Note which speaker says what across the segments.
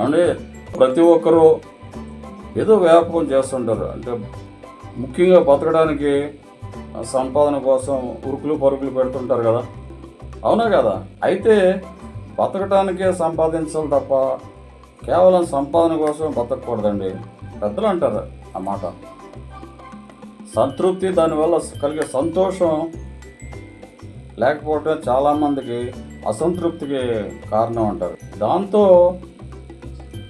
Speaker 1: అంటే ప్రతి ఒక్కరూ ఏదో వ్యాపకం చేస్తుంటారు. అంటే ముఖ్యంగా బతకడానికి సంపాదన కోసం ఉరుకులు పరుకులు పెడుతుంటారు కదా. అవునా కదా? అయితే బతకడానికే సంపాదించాలి తప్ప కేవలం సంపాదన కోసం బతకూడదండి పెద్దలు అంటారు ఆ మాట. సంతృప్తి దానివల్ల కలిగే సంతోషం లేకపోవటం చాలామందికి అసంతృప్తికి కారణం అంటారు. దాంతో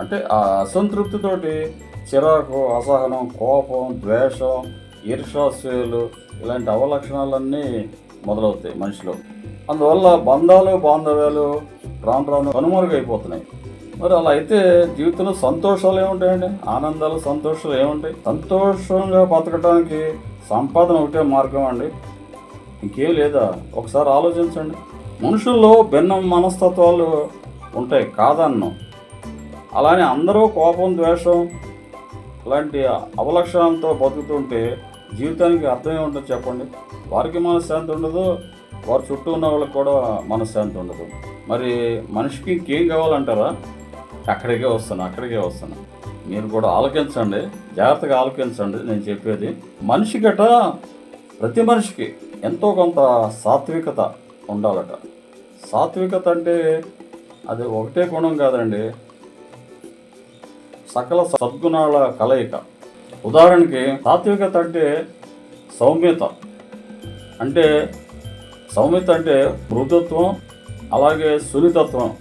Speaker 1: అంటే ఆ అసంతృప్తితోటి చిరాకు అసహనం కోపం ద్వేషం ఈర్షాస్యులు ఇలాంటి అవలక్షణాలన్నీ మొదలవుతాయి మనిషిలో. అందువల్ల బంధాలు బాంధవ్యాలు రాను రాను కనుమరుగైపోతున్నాయి. మరి అలా అయితే జీవితంలో సంతోషాలు ఏముంటాయండి? ఆనందాలు సంతోషాలు ఏముంటాయి? సంతోషంగా బతకడానికి సంపాదన ఒకటే మార్గం అండి. ఇంకేం లేదా? ఒకసారి ఆలోచించండి. మనుషుల్లో భిన్న మనస్తత్వాలు ఉంటాయి కాదన్నం. అలానే అందరూ కోపం ద్వేషం ఇలాంటి అవలక్షణాలతో బతుకుతుంటే జీవితానికి అర్థం ఉంటుంది చెప్పండి? వారికి మనశ్శాంతి ఉండదు వారి చుట్టూ ఉన్న వాళ్ళకి కూడా మనశ్శాంతి ఉండదు. మరి మనిషికి ఇంకేం కావాలంటారా? అక్కడికే వస్తాను అక్కడికే వస్తాను మీరు కూడా ఆలోకించండి జాగ్రత్తగా ఆలోకించండి నేను చెప్పేది. మనిషి గట ప్రతి మనిషికి ఎంతో కొంత సాత్వికత ఉండాలట. సాత్వికత అంటే అది ఒకటే గుణం కాదండి. సకల సద్గుణాల కలయిక. ఉదాహరణకి సాత్వికత అంటే సౌమ్యత. అంటే సౌమ్యత అంటే మృదుత్వం అలాగే సున్నితత్వం.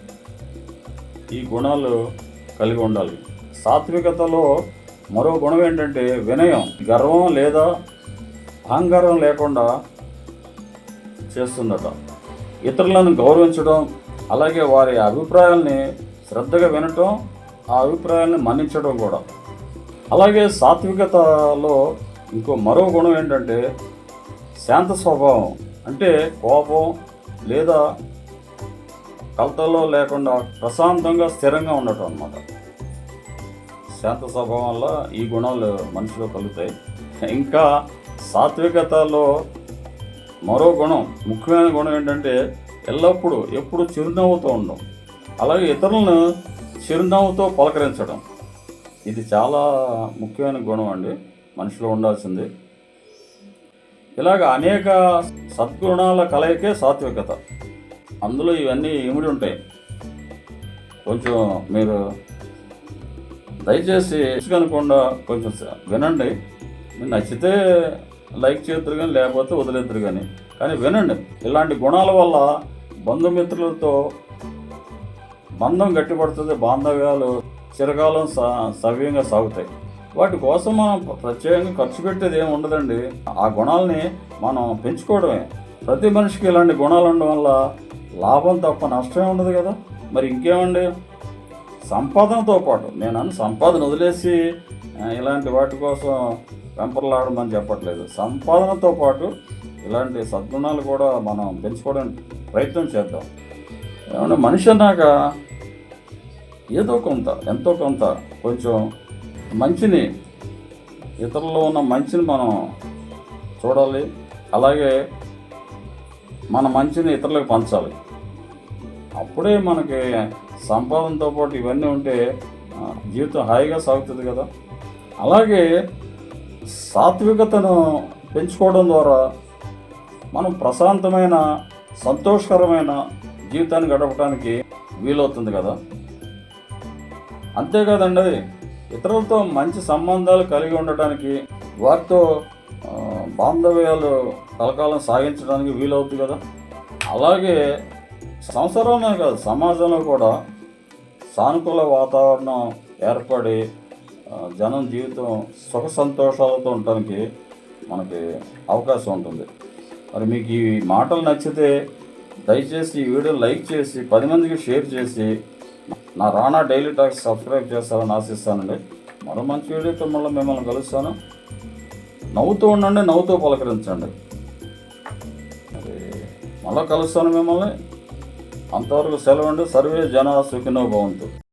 Speaker 1: ఈ గుణాలు కలిగి ఉండాలి. సాత్వికతలో మరో గుణం ఏంటంటే వినయం. గర్వం లేదా అహంకారం లేకుండా చేస్తుందట. ఇతరులను గౌరవించడం అలాగే వారి అభిప్రాయాల్ని శ్రద్ధగా వినటం ఆ అభిప్రాయాన్ని మన్నించడం కూడా. అలాగే సాత్వికతలో ఇంకో మరో గుణం ఏంటంటే శాంత స్వభావం. అంటే కోపం లేదా కలతలో లేకుండా ప్రశాంతంగా స్థిరంగా ఉండటం అన్నమాట. శాంత స్వభావం వల్ల ఈ గుణాలు మనిషిలో కలుగుతాయి. ఇంకా సాత్వికతలో మరో గుణం ముఖ్యమైన గుణం ఏంటంటే ఎల్లప్పుడూ ఎప్పుడు చిరునవ్వుతో ఉండడం అలాగే ఇతరులను చిరునవ్వుతో పలకరించడం. ఇది చాలా ముఖ్యమైన గుణం అండి. మనిషిలో ఉండాల్సింది. ఇలాగ అనేక సద్గుణాల కలయికే సాత్వికత. అందులో ఇవన్నీ ఇమిడి ఉంటాయి? కొంచెం మీరు దయచేసి కనుకుండా కొంచెం వినండి. మీరు నచ్చితే లైక్ చేద్దరు కానీ లేకపోతే వదిలేద్దరు కానీ కానీ వినండి. ఇలాంటి గుణాల వల్ల బంధుమిత్రులతో బంధం గట్టిపడుతుంది బాంధవ్యాలు చిరకాలం స- సవ్యంగా సాగుతాయి. వాటి కోసం మనం ప్రత్యేకంగా ఖర్చు పెట్టేది ఏమి ఉండదండి. ఆ గుణాలని మనం పెంచుకోవడమే. ప్రతి మనిషికి ఇలాంటి గుణాలు ఉండడం వల్ల లాభం తప్ప నష్టమే ఉండదు కదా. మరి ఇంకేమండి? సంపాదనతో పాటు నేను అన్న సంపాదన వదిలేసి ఇలాంటి వాటి కోసం వెంపర్లాడమని చెప్పట్లేదు. సంపాదనతో పాటు ఇలాంటి సద్గుణాలు కూడా మనం పెంచుకోవడానికి ప్రయత్నం చేద్దాం. ఏమన్నా మనిషి అన్నాక ఏదో కొంత ఎంతో కొంత కొంచెం మంచిని ఇతరుల్లో ఉన్న మంచిని మనం చూడాలి. అలాగే మన మంచిని ఇతరులకు పంచాలి. అప్పుడే మనకి సంపాదనతో పాటు ఇవన్నీ ఉంటే జీవితం హాయిగా సాగుతుంది కదా. అలాగే సాత్వికతను పెంచుకోవడం ద్వారా మనం ప్రశాంతమైన సంతోషకరమైన జీవితాన్ని గడపడానికి వీలవుతుంది కదా? అంతేకాదండి ఇతరులతో మంచి సంబంధాలు కలిగి ఉండటానికి వారితో బాంధవ్యాలు కలకాలం సాగించడానికి వీలవుతుంది కదా? అలాగే సంవత్సరంలో కాదు సమాజంలో కూడా సానుకూల వాతావరణం ఏర్పడి జనం జీవితం సుఖ సంతోషాలతో ఉండటానికి మనకి అవకాశం ఉంటుంది. మరి మీకు ఈ మాటలు నచ్చితే దయచేసి ఈ వీడియో లైక్ చేసి పది మందికి షేర్ చేసి నా రానా డైలీ టాక్స్ సబ్స్క్రైబ్ చేస్తారని ఆశిస్తానండి. మరో మంచి వీడియోతో మళ్ళీ మిమ్మల్ని కలుస్తాను. నవ్వుతూ ఉండండి నవ్వుతూ పలకరించండి. మరి మళ్ళీ కలుస్తాను మిమ్మల్ని. అంతవరకు సెలవు అండి. సర్వే జన సుఖినో భవంతు.